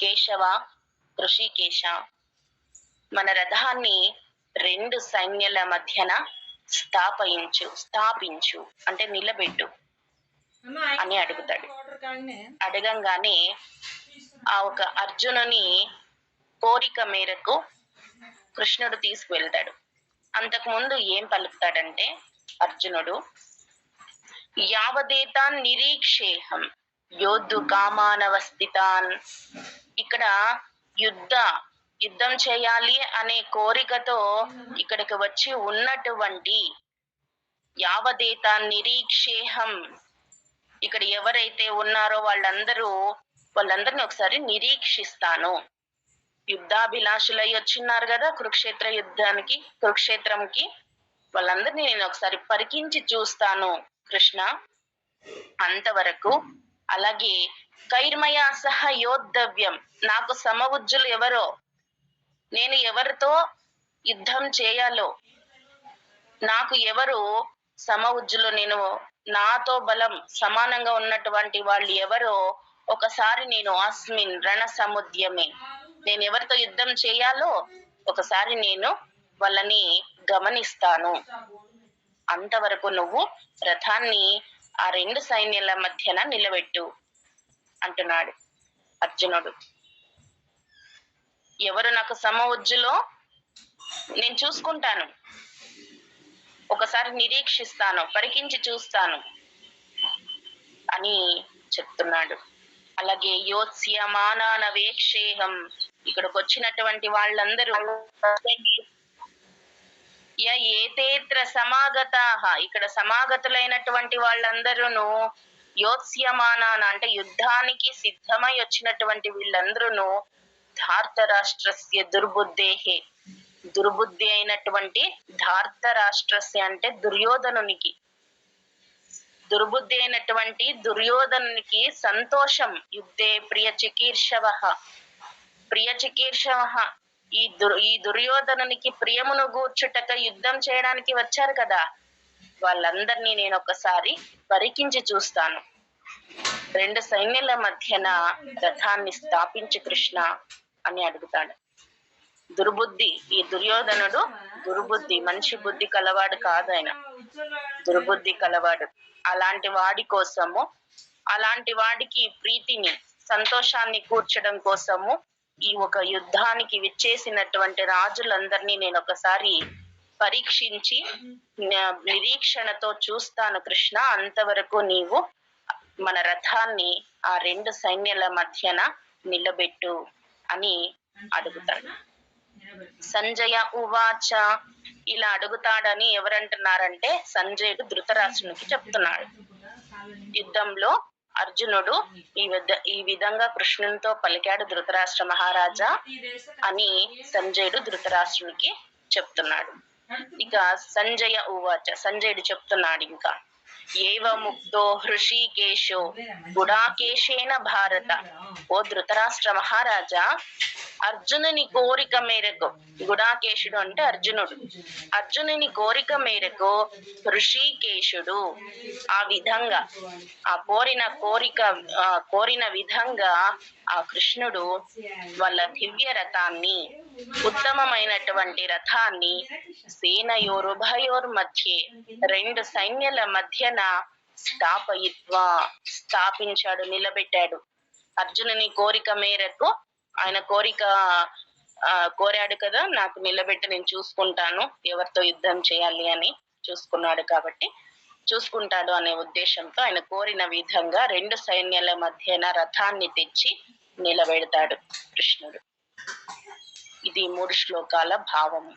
కేశవ ఋషికేశ. మన రథాన్ని రెండు సైన్యాల మధ్యన స్థాపించు స్థాపించు అంటే నిలబెట్టు అని అడుగుతాడు. అడగంగానే ఆ ఒక అర్జునుని కోరిక మేరకు కృష్ణుడు తీసుకువెళ్తాడు. అంతకుముందు ఏం పలుకుతాడంటే అర్జునుడు యావదేతాన్ నిరీక్షేహం యోద్ధు కామానవస్థితాన్ ఇక్కడ యుద్ధ యుద్ధం చేయాలి అనే కోరికతో ఇక్కడికి వచ్చి ఉన్నటువంటి యావదేత నిరీక్షేహం. ఇక్కడ ఎవరైతే ఉన్నారో వాళ్ళందరూ వాళ్ళందరినీ ఒకసారి నిరీక్షిస్తాను. యుద్ధాభిలాషులై వచ్చిన్నారు కదా కురుక్షేత్ర యుద్ధానికి కురుక్షేత్రంకి. వాళ్ళందరినీ నేను ఒకసారి పరికించి చూస్తాను కృష్ణ. అంతవరకు అలాగే కైర్మయ సహ యోద్ధవ్యం నాకు సమవుజ్జులు ఎవరో? నేను ఎవరితో యుద్ధం చేయాలో? నాకు ఎవరు సమవుజ్జులు నేను నాతో బలం సమానంగా ఉన్నటువంటి వాళ్ళు ఎవరో? ఒకసారి నేను అస్మిన్ రణ సముద్యమే నేను ఎవరితో యుద్ధం చేయాలో? ఒకసారి నేను వాళ్ళని గమనిస్తాను. అంతవరకు నువ్వు రథాన్ని ఆ రెండు సైన్యాల మధ్యన నిలబెట్టు. అంటున్నాడు అర్జునుడు. ఎవరు నాకు సమవుజ్జులో? నేను చూసుకుంటాను. ఒకసారి నిరీక్షిస్తాను పరికించి చూస్తాను అని చెప్తున్నాడు. అలాగే యోత్స్యమానాన వేక్షేహం ఇక్కడికి వచ్చినటువంటి వాళ్ళందరూ య ఏతేత్ర సమాగత. ఇక్కడ సమాగతులైనటువంటి వాళ్ళందరూను యోత్స్యమానాన అంటే యుద్ధానికి సిద్ధమై వచ్చినటువంటి వీళ్ళందరూ ధార్తరాష్ట్రస్య దుర్బుద్ధేహే. దుర్బుద్ధి అయినటువంటి ధార్తరాష్ట్రస్య అంటే దుర్యోధనునికి. దుర్బుద్ధి అయినటువంటి దుర్యోధనునికి సంతోషం. యుద్ధే ప్రియ చికీర్షవ. ప్రియ చికీర్షవ. ఈ దుర్ ఈ దుర్యోధనునికి ప్రియమును గూర్చుటక యుద్ధం చేయడానికి వచ్చారు కదా. వాళ్ళందరినీ నేను ఒకసారి పరికించి చూస్తాను. రెండు సైన్యుల మధ్యన రథాన్ని స్థాపించి కృష్ణ అని అడుగుతాడు. దుర్బుద్ధి ఈ దుర్యోధనుడు దుర్బుద్ధి మంచి బుద్ధి కలవాడు కాదు ఆయన. దుర్బుద్ధి కలవాడు. అలాంటి వాడి కోసము అలాంటి వాడికి ప్రీతిని సంతోషాన్ని కూర్చడం కోసము ఈ ఒక యుద్ధానికి విచ్చేసినటువంటి రాజులందరినీ నేను ఒకసారి పరీక్షించి నిరీక్షణతో చూస్తాను కృష్ణ అంతవరకు నీవు మన రథాన్ని ఆ రెండు సైన్యాల మధ్యన నిలబెట్టు అని అడుగుతాడు. సంజయ ఉవాచ ఇలా అడుగుతాడని ఎవరంటున్నారంటే సంజయుడు ధృతరాష్ట్రునికి చెప్తున్నాడు. యుద్ధంలో అర్జునుడు ఈ విధ ఈ విధంగా కృష్ణునితో పలికాడు ధృతరాష్ట్ర మహారాజా అని సంజయుడు ధృతరాష్ట్రునికి చెప్తున్నాడు. ఇక సంజయ ఉవాచ సంజయుడు చెప్తున్నాడు ఇంకా. ఏవ ముక్తో హృషికేశో గుడాకేశేన భారత. ఓ ధృతరాష్ట్ర మహారాజా అర్జునుని కోరిక మేరకు గుడాకేశుడు అంటే అర్జునుడు. అర్జునుని కోరిక మేరకు ఋషికేశుడు ఆ విధంగా ఆ కోరిన కోరిక ఆ కోరిన విధంగా ఆ కృష్ణుడు వాళ్ళ దివ్య రథాన్ని ఉత్తమమైనటువంటి రథాన్ని సేనయోరుభయోర్ మధ్య రెండు సైన్యల మధ్యన స్థాపయిత్వా స్థాపించాడు నిలబెట్టాడు. అర్జునుని కోరిక మేరకు ఆయన కోరిక కోరాడు కదా నాకు నిలబెట్టి నేను చూసుకుంటాను ఎవరితో యుద్ధం చేయాలి అని చూసుకున్నాడు కాబట్టి చూసుకుంటాడు అనే ఉద్దేశంతో ఆయన కోరిన విధంగా రెండు సైన్యాల మధ్యన రథాన్ని తెచ్చి నిలబెడతాడు కృష్ణుడు. ఇది మూడు శ్లోకాల భావము.